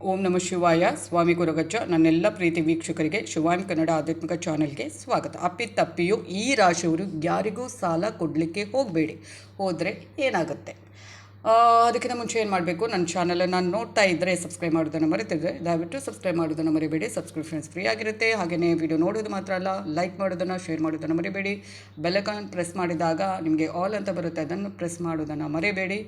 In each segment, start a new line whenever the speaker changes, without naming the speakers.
ಓಂ ನಮ ಶಿವಾಯ. ಸ್ವಾಮಿ ಗುರುಗಜ್ಜ ನನ್ನೆಲ್ಲ ಪ್ರೀತಿ ವೀಕ್ಷಕರಿಗೆ ಶಿವಾಮಿ ಕನ್ನಡ ಆಧ್ಯಾತ್ಮಿಕ ಚಾನೆಲ್ಗೆ ಸ್ವಾಗತ. ಅಪ್ಪಿತಪ್ಪಿಯು ಈ ರಾಶಿಯವರು ಯಾರಿಗೂ ಸಾಲ ಕೊಡಲಿಕ್ಕೆ ಹೋಗಬೇಡಿ. ಹೋದರೆ ಏನಾಗುತ್ತೆ? ಅದಕ್ಕಿಂತ ಮುಂಚೆ ಏನು ಮಾಡಬೇಕು? ನನ್ನ ಚಾನಲನ್ನು ನೋಡ್ತಾ ಇದ್ದರೆ ಸಬ್ಸ್ಕ್ರೈಬ್ ಮಾಡೋದನ್ನು ಮರೆತಿದ್ರೆ, ದಯವಿಟ್ಟು ಸಬ್ಸ್ಕ್ರೈಬ್ ಮಾಡೋದನ್ನು ಮರಿಬೇಡಿ. ಸಬ್ಸ್ಕ್ರಿಪ್ಷನ್ಸ್ ಫ್ರೀ ಆಗಿರುತ್ತೆ. ಹಾಗೆಯೇ ವಿಡಿಯೋ ನೋಡೋದು ಮಾತ್ರ ಅಲ್ಲ ಲೈಕ್ ಮಾಡೋದನ್ನು ಶೇರ್ ಮಾಡೋದನ್ನು ಮರಿಬೇಡಿ. ಬೆಲ್ಲೈಕಾನ್ ಪ್ರೆಸ್ ಮಾಡಿದಾಗ ನಿಮಗೆ ಆಲ್ ಅಂತ ಬರುತ್ತೆ. ಅದನ್ನು ಪ್ರೆಸ್ ಮಾಡೋದನ್ನು ಮರಿಬೇಡಿ.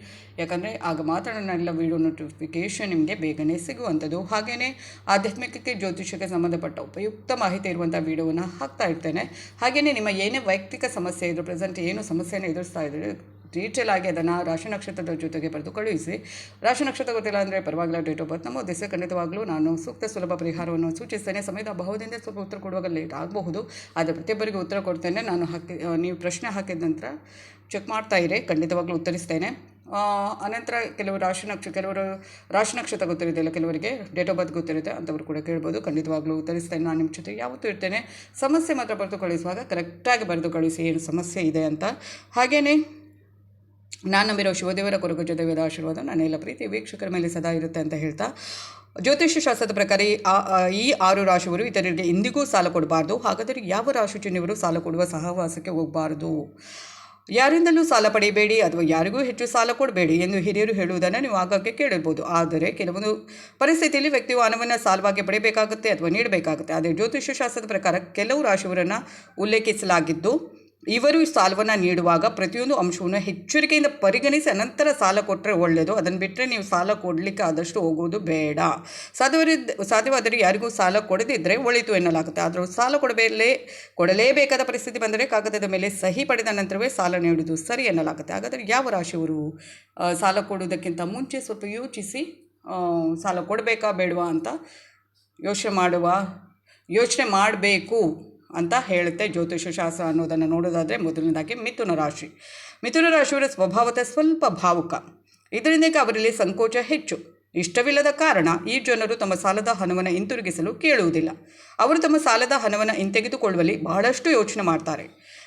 ಯಾಕಂದರೆ ಆಗ ಮಾತ್ರ ನನ್ನೆಲ್ಲ ವಿಡಿಯೋ ನೋಟಿಫಿಕೇಷನ್ ನಿಮಗೆ ಬೇಗನೆ ಸಿಗುವಂಥದ್ದು. ಹಾಗೆಯೇ ಆಧ್ಯಾತ್ಮಿಕಕ್ಕೆ ಜ್ಯೋತಿಷಕ್ಕೆ ಸಂಬಂಧಪಟ್ಟ ಉಪಯುಕ್ತ ಮಾಹಿತಿ ಇರುವಂಥ ವಿಡಿಯೋವನ್ನು ಹಾಕ್ತಾ ಇರ್ತೇನೆ. ಹಾಗೆಯೇ ನಿಮ್ಮ ಏನೇ ವೈಯಕ್ತಿಕ ಸಮಸ್ಯೆ ಇದ್ದರೂ ಪ್ರೆಸೆಂಟ್ ಏನು ಸಮಸ್ಯೆಯನ್ನು ಎದುರಿಸ್ತಾ ಇದ್ದರೆ ಡೀಟೇಲ್ ಆಗಿ ಅದನ್ನು ರಾಶಿ ನಕ್ಷತ್ರದ ಜೊತೆಗೆ ಬರೆದು ಕಳುಹಿಸಿ. ರಾಶಿ ನಕ್ಷತ್ರ ಗೊತ್ತಿಲ್ಲ ಅಂದರೆ ಪರವಾಗಿಲ್ಲ ಡೇಟ್ ಆಫ್ ಬರ್ತ್ ನಮೂದಿಸಿ. ಖಂಡಿತವಾಗಲೂ ನಾನು ಸೂಕ್ತ ಸುಲಭ ಪರಿಹಾರವನ್ನು ಸೂಚಿಸ್ತೇನೆ. ಸಮಯದ ಅಭಾವದಿಂದ ಸ್ವಲ್ಪ ಉತ್ತರ ಕೊಡುವಾಗ ಲೇಟ್ ಆಗಬಹುದು. ಆದರೆ ಪ್ರತಿಯೊಬ್ಬರಿಗೂ ಉತ್ತರ ಕೊಡ್ತೇನೆ. ನಾನು ಹಾಕಿ ನೀವು ಪ್ರಶ್ನೆ ಹಾಕಿದ ನಂತರ ಚೆಕ್ ಮಾಡ್ತಾ ಇರಿ. ಖಂಡಿತವಾಗ್ಲೂ ಉತ್ತರಿಸ್ತೇನೆ. ಅನಂತರ ಕೆಲವು ರಾಶಿ ನಕ್ಷ, ಕೆಲವರು, ರಾಶಿ ನಕ್ಷತ್ರ ಗೊತ್ತಿರೋದಿಲ್ಲ ಕೆಲವರಿಗೆ ಡೇಟ್ ಆಫ್ ಬರ್ತ್ ಗೊತ್ತಿರುತ್ತೆ. ಅಂಥವ್ರು ಕೂಡ ಕೇಳ್ಬೋದು. ಖಂಡಿತವಾಗ್ಲೂ ಉತ್ತರಿಸ್ತೇನೆ. ನಾನು ನಿಮ್ಮ ಜೊತೆ ಯಾವತ್ತೂ ಇರ್ತೇನೆ. ಸಮಸ್ಯೆ ಮಾತ್ರ ಬರೆದು ಕಳಿಸುವಾಗ ಕರೆಕ್ಟಾಗಿ ಬರೆದು ಕಳಿಸಿ ಏನು ಸಮಸ್ಯೆ ಇದೆ ಅಂತ. ಹಾಗೆಯೇ ನಾನು ನಂಬಿರೋ ಶಿವದೇವರ ಕೊರಗು ಜೊತೆ ವೇದ ಆಶೀರ್ವಾದ ನನ್ನೆಲ್ಲ ಪ್ರೀತಿ ವೀಕ್ಷಕರ ಮೇಲೆ ಸದಾ ಇರುತ್ತೆ ಅಂತ ಹೇಳ್ತಾ, ಜ್ಯೋತಿಷ್ಯ ಶಾಸ್ತ್ರದ ಪ್ರಕಾರ ಈ ಆರು ರಾಶಿಯವರು ಇತರರಿಗೆ ಇಂದಿಗೂ ಸಾಲ ಕೊಡಬಾರ್ದು, ಹಾಗಾದರೆ ಯಾವ ರಾಶಿ ಚಿಹ್ನೆಯವರು ಸಾಲ ಕೊಡುವ ಸಹವಾಸಕ್ಕೆ ಹೋಗಬಾರ್ದು? ಯಾರಿಂದಲೂ ಸಾಲ ಪಡೆಯಬೇಡಿ ಅಥವಾ ಯಾರಿಗೂ ಹೆಚ್ಚು ಸಾಲ ಕೊಡಬೇಡಿ ಎಂದು ಹಿರಿಯರು ಹೇಳುವುದನ್ನು ನೀವು ಆಗಾಗ್ಗೆ ಕೇಳಿರ್ಬೋದು ಆದರೆ ಕೆಲವೊಂದು ಪರಿಸ್ಥಿತಿಯಲ್ಲಿ ವ್ಯಕ್ತಿಯು ಹಣವನ್ನು ಸಾಲವಾಗಿ ಪಡೆಯಬೇಕಾಗುತ್ತೆ ಅಥವಾ ನೀಡಬೇಕಾಗುತ್ತೆ. ಆದರೆ ಜ್ಯೋತಿಷ್ಯ ಶಾಸ್ತ್ರದ ಪ್ರಕಾರ ಕೆಲವು ರಾಶಿಯವರನ್ನು ಉಲ್ಲೇಖಿಸಲಾಗಿದ್ದು ಇವರು ಸಾಲವನ್ನು ನೀಡುವಾಗ ಪ್ರತಿಯೊಂದು ಅಂಶವನ್ನು ಎಚ್ಚರಿಕೆಯಿಂದ ಪರಿಗಣಿಸಿ ಅನಂತರ ಸಾಲ ಕೊಟ್ಟರೆ ಒಳ್ಳೆಯದು ಅದನ್ನು ಬಿಟ್ಟರೆ ನೀವು ಸಾಲ ಕೊಡಲಿಕ್ಕೆ ಆದಷ್ಟು ಹೋಗುವುದು ಬೇಡ. ಸಾಧ್ಯವಿದ್ದ ಸಾಧ್ಯವಾದರೆ ಯಾರಿಗೂ ಸಾಲ ಕೊಡದಿದ್ದರೆ ಒಳಿತು ಎನ್ನಲಾಗುತ್ತೆ. ಆದರೂ ಸಾಲ ಕೊಡಬೇಲೇ, ಕೊಡಲೇಬೇಕಾದ ಪರಿಸ್ಥಿತಿ ಬಂದರೆ ಕಾಗದದ ಮೇಲೆ ಸಹಿ ಪಡೆದ ನಂತರವೇ ಸಾಲ ನೀಡುವುದು ಸರಿ ಎನ್ನಲಾಗುತ್ತೆ. ಹಾಗಾದರೆ ಯಾವ ರಾಶಿಯವರು ಸಾಲ ಕೊಡುವುದಕ್ಕಿಂತ ಮುಂಚೆ ಸ್ವಲ್ಪ ಯೋಚಿಸಿ ಸಾಲ ಕೊಡಬೇಕಾ ಬೇಡವಾ ಅಂತ ಯೋಚನೆ ಮಾಡುವ, ಯೋಚನೆ ಮಾಡಬೇಕು. ಅಂತ ಹೇಳುತ್ತೆ ಜ್ಯೋತಿಷ ಶಾಸ್ತ್ರ ಅನ್ನೋದನ್ನು ನೋಡೋದಾದರೆ ಮೊದಲನೇದಾಗಿ ಮಿಥುನ ರಾಶಿ. ಮಿಥುನ ರಾಶಿಯವರ ಸ್ವಭಾವತೆ ಸ್ವಲ್ಪ ಭಾವುಕ. ಇದರಿಂದಾಗಿ ಅವರಲ್ಲಿ ಸಂಕೋಚ ಹೆಚ್ಚು. ಇಷ್ಟವಿಲ್ಲದ ಕಾರಣ ಈ ಜನರು ತಮ್ಮ ಸಾಲದ ಹಣವನ್ನು ಹಿಂತಿರುಗಿಸಲು ಕೇಳುವುದಿಲ್ಲ. ಅವರು ತಮ್ಮ ಸಾಲದ ಹಣವನ್ನು ಹಿಂತೆಗೆದುಕೊಳ್ಳುವಲ್ಲಿ ಬಹಳಷ್ಟು ಯೋಚನೆ ಮಾಡ್ತಾರೆ.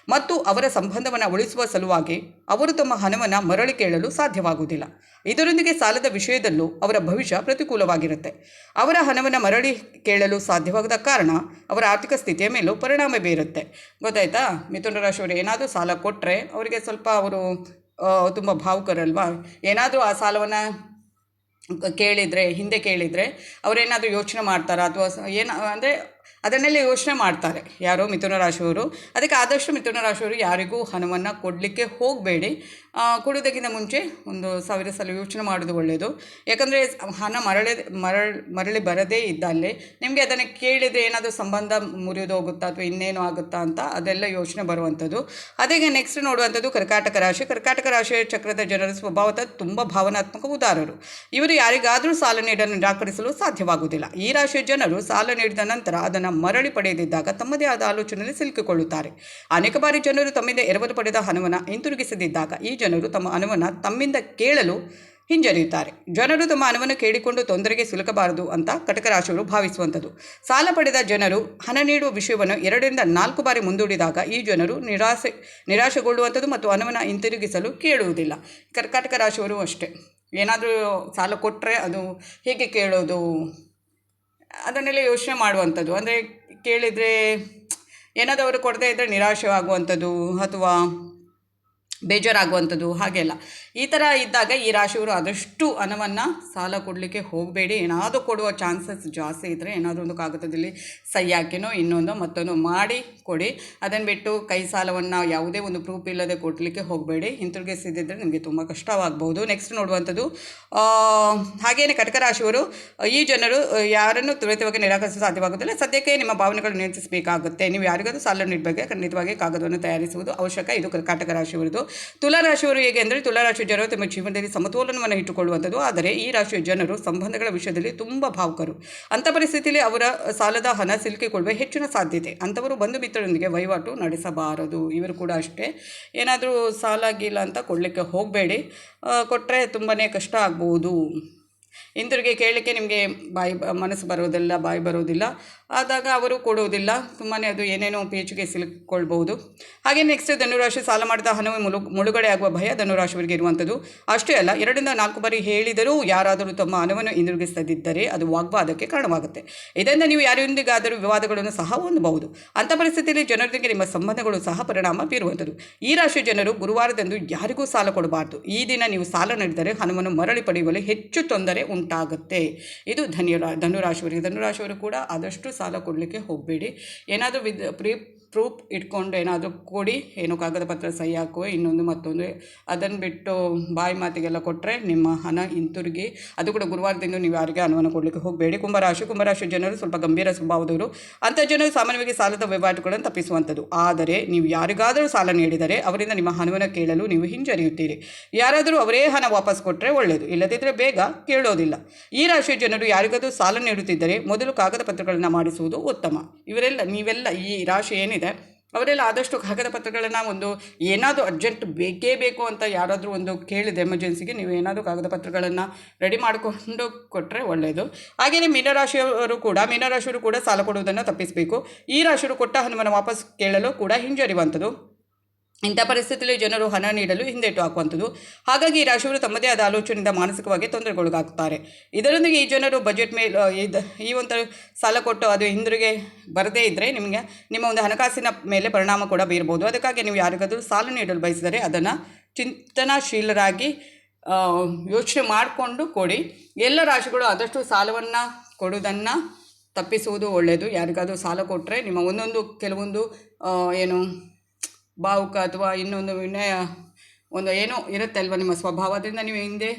ಮತ್ತು ಅವರ ಸಂಬಂಧವನ್ನು ಉಳಿಸುವ ಸಲುವಾಗಿ ಅವರು ತಮ್ಮ ಹಣವನ್ನು ಮರಳಿ ಕೇಳಲು ಸಾಧ್ಯವಾಗುವುದಿಲ್ಲ. ಇದರೊಂದಿಗೆ ಸಾಲದ ವಿಷಯದಲ್ಲೂ ಅವರ ಭವಿಷ್ಯ ಪ್ರತಿಕೂಲವಾಗಿರುತ್ತೆ. ಅವರ ಹಣವನ್ನು ಮರಳಿ ಕೇಳಲು ಸಾಧ್ಯವಾಗದ ಕಾರಣ ಅವರ ಆರ್ಥಿಕ ಸ್ಥಿತಿಯ ಮೇಲೂ ಪರಿಣಾಮ ಬೀರುತ್ತೆ. ಗೊತ್ತಾಯ್ತಾ? ಮಿಥುನ ರಾಶಿಯವರು ಏನಾದರೂ ಸಾಲ ಕೊಟ್ಟರೆ ಅವರಿಗೆ ಸ್ವಲ್ಪ ಅವರು ತುಂಬ ಭಾವುಕರಲ್ವಾ? ಏನಾದರೂ ಆ ಸಾಲವನ್ನು ಕೇಳಿದರೆ, ಹಿಂದೆ ಕೇಳಿದರೆ ಅವರೇನಾದರೂ ಯೋಚನೆ ಮಾಡ್ತಾರಾ? ಅಥವಾ ಏನು, ಅಂದರೆ ಅದನ್ನೆಲ್ಲ ಯೋಚನೆ ಮಾಡ್ತಾರೆ. ಯಾರೋ ಮಿಥುನ ರಾಶಿಯವರು. ಅದಕ್ಕೆ ಆದಷ್ಟು ಮಿಥುನ ರಾಶಿಯವರು ಯಾರಿಗೂ ಹಣವನ್ನು ಕೊಡಲಿಕ್ಕೆ ಹೋಗಬೇಡಿ. ಕೊಡೋದಕ್ಕಿಂತ ಮುಂಚೆ ಒಂದು ಸಾವಿರ ಸಲ ಯೋಚನೆ ಮಾಡೋದು ಒಳ್ಳೆಯದು. ಯಾಕಂದರೆ ಹಣ ಮರಳಿ ಮರಳಿ ಮರಳಿ ಬರದೇ ಇದ್ದಲ್ಲಿ ನಿಮಗೆ ಅದನ್ನು ಕೇಳಿದರೆ ಏನಾದರೂ ಸಂಬಂಧ ಮುರಿಯೋದು ಹೋಗುತ್ತಾ ಅಥವಾ ಇನ್ನೇನು ಆಗುತ್ತಾ ಅಂತ ಅದೆಲ್ಲ ಯೋಚನೆ ಬರುವಂಥದ್ದು. ಅದೇ ನೆಕ್ಸ್ಟ್ ನೋಡುವಂಥದ್ದು ಕರ್ಕಾಟಕ ರಾಶಿ. ಕರ್ಕಾಟಕ ರಾಶಿಯ ಚಕ್ರದ ಜನರ ಸ್ವಭಾವದ ತುಂಬ ಭಾವನಾತ್ಮಕ ಉದಾರರು ಇವರು ಯಾರಿಗಾದರೂ ಸಾಲ ನೀಡಲು ನಿರಾಕರಿಸಲು ಸಾಧ್ಯವಾಗುವುದಿಲ್ಲ. ಈ ರಾಶಿಯ ಜನರು ಸಾಲ ನೀಡಿದ ನಂತರ ಅದನ್ನು ಮರಳಿ ಪಡೆಯದಿದ್ದಾಗ ತಮ್ಮದೇ ಆದ ಆಲೋಚನೆಯಲ್ಲಿ ಸಿಲುಕಿಕೊಳ್ಳುತ್ತಾರೆ. ಅನೇಕ ಬಾರಿ ಜನರು ತಮ್ಮಿಂದ ಎರವಲು ಪಡೆದ ಹಣವನ್ನು ಹಿಂತಿರುಗಿಸದಿದ್ದಾಗ ಈ ಜನರು ತಮ್ಮ ಅನುವನ್ನು ತಮ್ಮಿಂದ ಕೇಳಲು ಹಿಂಜರಿಯುತ್ತಾರೆ. ಜನರು ತಮ್ಮ ಹಣವನ್ನು ಕೇಳಿಕೊಂಡು ತೊಂದರೆಗೆ ಸಿಲುಕಬಾರದು ಅಂತ ಕಟಕರಾಶಿಯವರು ಭಾವಿಸುವಂಥದ್ದು. ಸಾಲ ಪಡೆದ ಜನರು ಹಣ ನೀಡುವ ವಿಷಯವನ್ನು ಎರಡರಿಂದ ನಾಲ್ಕು ಬಾರಿ ಮುಂದೂಡಿದಾಗ ಈ ಜನರು ನಿರಾಸೆ, ನಿರಾಶೆಗೊಳ್ಳುವಂಥದ್ದು ಮತ್ತು ಹಣವನ್ನು ಹಿಂತಿರುಗಿಸಲು ಕೇಳುವುದಿಲ್ಲ. ಕರ್ಕಾಟಕ ರಾಶಿಯವರು ಅಷ್ಟೇ. ಏನಾದರೂ ಸಾಲ ಕೊಟ್ಟರೆ ಅದು ಹೇಗೆ ಕೇಳೋದು? ಅದನ್ನೆಲ್ಲ ಯೋಚನೆ ಮಾಡುವಂಥದ್ದು. ಅಂದರೆ ಕೇಳಿದರೆ ಏನಾದರೂ ಅವರು ಕೊಡದೇ ಇದ್ದರೆ ನಿರಾಶೆ ಆಗುವಂಥದ್ದು ಅಥವಾ ಬೇಜಾರಾಗುವಂಥದ್ದು, ಹಾಗೆಲ್ಲ. ಈ ಥರ ಇದ್ದಾಗ ಈ ರಾಶಿಯವರು ಆದಷ್ಟು ಹಣವನ್ನು ಸಾಲ ಕೊಡಲಿಕ್ಕೆ ಹೋಗಬೇಡಿ. ಏನಾದರೂ ಕೊಡುವ ಚಾನ್ಸಸ್ ಜಾಸ್ತಿ ಇದ್ದರೆ ಏನಾದರೂ ಒಂದು ಕಾಗದದಲ್ಲಿ ಸಹಿ ಹಾಕಿನೋ, ಇನ್ನೊಂದು, ಮತ್ತೊಂದು ಮಾಡಿ ಕೊಡಿ. ಅದನ್ನು ಬಿಟ್ಟು ಕೈ ಸಾಲವನ್ನು ಯಾವುದೇ ಒಂದು ಪ್ರೂಫ್ ಇಲ್ಲದೆ ಕೊಡಲಿಕ್ಕೆ ಹೋಗಬೇಡಿ. ಹಿಂತಿರುಗಿಸಿದ್ದರೆ ನಿಮಗೆ ತುಂಬ ಕಷ್ಟವಾಗಬಹುದು. ನೆಕ್ಸ್ಟ್ ನೋಡುವಂಥದ್ದು ಹಾಗೆಯೇ ಕಟಕ ರಾಶಿಯವರು, ಈ ಜನರು ಯಾರನ್ನು ತ್ವರಿತವಾಗಿ ನಿರಾಕರಿಸಲು ಸಾಧ್ಯವಾಗುತ್ತಿಲ್ಲ ಸದ್ಯಕ್ಕೆ ನಿಮ್ಮ ಭಾವನೆಗಳನ್ನು ನಿಯಂತ್ರಿಸಬೇಕಾಗುತ್ತೆ. ನೀವು ಯಾರಿಗಾದರೂ ಸಾಲ ನೀಡಬೇಕು ಖಂಡಿತವಾಗಿ ಕಾಗದವನ್ನು ತಯಾರಿಸುವುದು ಅವಶ್ಯಕ. ಇದು ಕಟಕ ರಾಶಿಯವರದು. ತುಲಾ ರಾಶಿಯವರು ಹೇಗೆ ಅಂದರೆ ತುಲಾ ರಾಶಿಯ ಜನರು ತಮ್ಮ ಜೀವನದಲ್ಲಿ ಸಮತೋಲನವನ್ನು ಇಟ್ಟುಕೊಳ್ಳುವಂಥದ್ದು. ಆದರೆ ಈ ರಾಶಿಯ ಜನರು ಸಂಬಂಧಗಳ ವಿಷಯದಲ್ಲಿ ತುಂಬ ಭಾವುಕರು. ಅಂಥ ಪರಿಸ್ಥಿತಿಯಲ್ಲಿ ಅವರ ಸಾಲದ ಹಣ ಸಿಲುಕಿಕೊಳ್ಳುವ ಹೆಚ್ಚಿನ ಸಾಧ್ಯತೆ. ಅಂಥವರು ಬಂಧು ಮಿತ್ರರೊಂದಿಗೆ ವಹಿವಾಟು ನಡೆಸಬಾರದು. ಇವರು ಕೂಡ ಅಷ್ಟೇ. ಏನಾದರೂ ಸಾಲ ಗೀಲ ಅಂತ ಕೊಡಲಿಕ್ಕೆ ಹೋಗಬೇಡಿ. ಕೊಟ್ಟರೆ ತುಂಬಾ ಕಷ್ಟ ಆಗ್ಬೋದು. ಹಿಂದಿರುಗಿ ಕೇಳಲಿಕ್ಕೆ ನಿಮಗೆ ಬಾಯಿ ಮನಸ್ಸು ಬರೋದಿಲ್ಲ ಬಾಯಿ ಬರೋದಿಲ್ಲ ಆದಾಗ ಅವರು ಕೊಡೋದಿಲ್ಲ ತುಂಬಾ ಅದು ಏನೇನೋ ಪೇಚಿಗೆ ಸಿಲುಕೊಳ್ಬಹುದು ಹಾಗೆ ನೆಕ್ಸ್ಟ್ ಧನುರಾಶಿ ಸಾಲ ಮಾಡಿದ ಹಣವು ಮುಳು ಮುಳುಗಡೆ ಆಗುವ ಭಯ ಧನುರಾಶಿಯವರಿಗೆ ಇರುವಂಥದ್ದು ಅಷ್ಟೇ ಅಲ್ಲ, ಎರಡರಿಂದ ನಾಲ್ಕು ಬಾರಿ ಹೇಳಿದರೂ ಯಾರಾದರೂ ತಮ್ಮ ಹಣವನ್ನು ಹಿಂದಿರುಗಿಸದಿದ್ದರೆ ಅದು ವಾಗ್ವಾದಕ್ಕೆ ಕಾರಣವಾಗುತ್ತೆ. ಇದರಿಂದ ನೀವು ಯಾರೊಂದಿಗಾದರೂ ವಿವಾದಗಳನ್ನು ಸಹ ಹೊಂದಬಹುದು. ಅಂಥ ಪರಿಸ್ಥಿತಿಯಲ್ಲಿ ಜನರೊಂದಿಗೆ ನಿಮ್ಮ ಸಂಬಂಧಗಳು ಸಹ ಪರಿಣಾಮ ಬೀರುವಂಥದ್ದು ಈ ರಾಶಿ ಜನರು ಗುರುವಾರದಂದು ಯಾರಿಗೂ ಸಾಲ ಕೊಡಬಾರ್ದು. ಈ ದಿನ ನೀವು ಸಾಲ ನೀಡಿದರೆ ಹಣವನ್ನು ಮರಳಿ ಪಡೆಯುವಲ್ಲಿ ಹೆಚ್ಚು ತೊಂದರೆ ಉಂಟಾಗುತ್ತೆ. ಇದು ಧನ್ಯರಾ ಧನುರಾಶಿಯವರಿಗೆ. ಧನುರಾಶಿಯವರು ಕೂಡ ಆದಷ್ಟು ಸಾಲ ಕೊಡಲಿಕ್ಕೆ ಹೋಗಬೇಡಿ. ಏನಾದರೂ ವಿದ್ ಪ್ರೀ ಪ್ರೂಫ್ ಇಟ್ಕೊಂಡು ಏನಾದರೂ ಕೊಡಿ, ಏನೋ ಕಾಗದ ಪತ್ರ ಸಹಿ ಹಾಕುವ, ಇನ್ನೊಂದು ಮತ್ತೊಂದು. ಅದನ್ನು ಬಿಟ್ಟು ಬಾಯಿ ಮಾತಿಗೆಲ್ಲ ಕೊಟ್ಟರೆ ನಿಮ್ಮ ಹಣ ಹಿಂತಿರುಗಿ. ಅದು ಕೂಡ ಗುರುವಾರದಿಂದ ನೀವು ಯಾರಿಗೆ ಹಣವನ್ನು ಕೊಡಲಿಕ್ಕೆ ಹೋಗಬೇಡಿ. ಕುಂಭರಾಶಿ ಕುಂಭರಾಶಿ ಜನರು ಸ್ವಲ್ಪ ಗಂಭೀರ ಸ್ವಭಾವದವರು. ಅಂಥ ಜನರು ಸಾಮಾನ್ಯವಾಗಿ ಸಾಲದ ವಹಿವಾಟುಗಳನ್ನು ತಪ್ಪಿಸುವಂಥದ್ದು. ಆದರೆ ನೀವು ಯಾರಿಗಾದರೂ ಸಾಲ ನೀಡಿದರೆ ಅವರಿಂದ ನಿಮ್ಮ ಹಣವನ್ನು ಕೇಳಲು ನೀವು ಹಿಂಜರಿಯುತ್ತೀರಿ. ಯಾರಾದರೂ ಅವರೇ ಹಣ ವಾಪಸ್ ಕೊಟ್ಟರೆ ಒಳ್ಳೆಯದು ಇಲ್ಲದಿದ್ದರೆ ಬೇಗ ಕೇಳೋದಿಲ್ಲ. ಈ ರಾಶಿಯ ಜನರು ಯಾರಿಗಾದರೂ ಸಾಲ ನೀಡುತ್ತಿದ್ದರೆ ಮೊದಲು ಕಾಗದ ಪತ್ರಗಳನ್ನು ಮಾಡಿಸುವುದು ಉತ್ತಮ. ಇವರೆಲ್ಲ, ನೀವೆಲ್ಲ ಈ ರಾಶಿ ಏನಿದೆ? ಅವರೆಲ್ಲ ಆದಷ್ಟು ಕಾಗದ ಪತ್ರಗಳನ್ನು ಒಂದು ಏನಾದರೂ ಅರ್ಜೆಂಟ್ ಬೇಕೇ ಬೇಕು ಅಂತ ಯಾರಾದರೂ ಒಂದು ಕೇಳಿದೆ ಎಮರ್ಜೆನ್ಸಿಗೆ ನೀವು ಏನಾದರೂ ಕಾಗದ ಪತ್ರಗಳನ್ನು ರೆಡಿ ಮಾಡಿಕೊಂಡು ಕೊಟ್ಟರೆ ಒಳ್ಳೆಯದು ಹಾಗೆಯೇ ಮೀನರಾಶಿಯವರು ಕೂಡ ಮೀನರಾಶಿಯವರು ಕೂಡ ಸಾಲ ಕೊಡುವುದನ್ನು ತಪ್ಪಿಸಬೇಕು. ಈ ರಾಶಿಯವರು ಕೊಟ್ಟ ಹಣವನ್ನು ವಾಪಸ್ ಕೇಳಲು ಕೂಡ ಹಿಂಜರಿಯುವಂಥದ್ದು. ಇಂಥ ಪರಿಸ್ಥಿತಿಯಲ್ಲಿ ಜನರು ಹಣ ನೀಡಲು ಹಿಂದೇಟು ಹಾಕುವಂಥದ್ದು. ಹಾಗಾಗಿ ಈ ರಾಶಿಯವರು ತಮ್ಮದೇ ಆದ ಆಲೋಚನೆಯಿಂದ ಮಾನಸಿಕವಾಗಿ ತೊಂದರೆಗೊಳಗಾಗ್ತಾರೆ. ಇದರೊಂದಿಗೆ ಈ ಜನರು ಬಜೆಟ್ ಮೇಲೆ ಇದು, ಈ ಒಂದು ಸಾಲ ಕೊಟ್ಟು ಅದು ಹಿಂದಿರುಗಿ ಬರದೇ ಇದ್ದರೆ ನಿಮಗೆ, ನಿಮ್ಮ ಒಂದು ಹಣಕಾಸಿನ ಮೇಲೆ ಪರಿಣಾಮ ಕೂಡ ಬೀರ್ಬೋದು. ಅದಕ್ಕಾಗಿ ನೀವು ಯಾರಿಗಾದರೂ ಸಾಲ ನೀಡಲು ಬಯಸಿದರೆ ಅದನ್ನು ಚಿಂತನಾಶೀಲರಾಗಿ ಯೋಚನೆ ಮಾಡಿಕೊಂಡು ಕೊಡಿ. ಎಲ್ಲ ರಾಶಿಗಳು ಆದಷ್ಟು ಸಾಲವನ್ನು ಕೊಡುವುದನ್ನು ತಪ್ಪಿಸುವುದು ಒಳ್ಳೆಯದು ಯಾರಿಗಾದರೂ ಸಾಲ ಕೊಟ್ಟರೆ ನಿಮ್ಮ ಒಂದೊಂದು, ಕೆಲವೊಂದು ಏನು ಭಾವುಕ ಅಥವಾ ಇನ್ನೊಂದು ವಿನಯ, ಒಂದು ಏನೋ ಇರುತ್ತೆ ಅಲ್ವಾ ನಿಮ್ಮ ಸ್ವಭಾವ. ಅದರಿಂದ ನೀವು ಹಿಂದೆ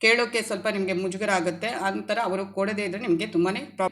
ಕೇಳೋಕ್ಕೆ ಸ್ವಲ್ಪ ನಿಮಗೆ ಮುಜುಗರ ಆಗುತ್ತೆ ಆ ನಂತರ ಅವರು ಕೊಡದೇ ಇದ್ದರೆ ನಿಮಗೆ ತುಂಬಾ ಪ್ರಾಬ್ಲಮ್